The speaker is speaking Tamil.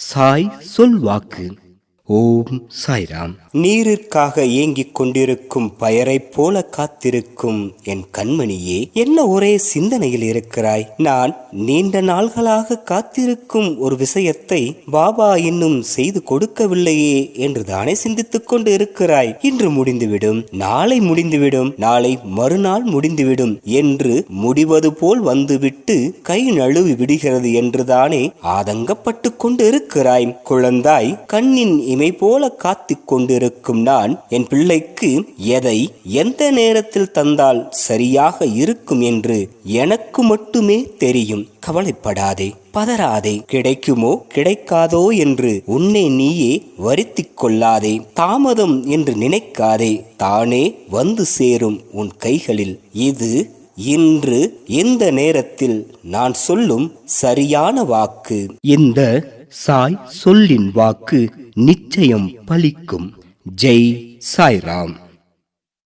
சாய் சொல்வாக்கு ஓம் சாய்ராம். நீரிற்காக ஏங்கிக் கொண்டிருக்கும் பயரைப் போல காத்திருக்கும் என் கண்மணியே என்ன ஒரே சிந்தனையில் இருக்கிறாய்? நான் நீண்ட நாள்களாக காத்திருக்கும் ஒரு விஷயத்தை பாபா இன்னும் செய்து கொடுக்கவில்லையே என்று தானே சிந்தித்துக் கொண்டு இருக்கிறாய். இன்று முடிந்துவிடும் நாளை முடிந்துவிடும் நாளை மறுநாள் முடிந்துவிடும் என்று முடிவது போல் வந்துவிட்டு கை நழுவி விடுகிறது என்றுதானே ஆதங்கப்பட்டு கொண்டு இருக்கிறாய். குழந்தாய் கண்ணின் இமை போல காத்திக் கொண்டிருக்கும் நான் என் பிள்ளைக்கு எதை எந்த நேரத்தில் தந்தால் சரியாக இருக்கும் என்று எனக்கு மட்டுமே தெரியும். கவலைப்படாதே பதறாதே. கிடைக்குமோ கிடைக்காதோ என்று உன்னை நீயே வருத்திக் கொள்ளாதே. தாமதம் என்று நினைக்காதே. தானே வந்து சேரும் உன் கைகளில். இது இன்று இந்த நேரத்தில் நான் சொல்லும் சரியான வாக்கு. இந்த சாய் சொல்லின் வாக்கு நிச்சயம் பலிக்கும். ஜெய் சாய்ராம்.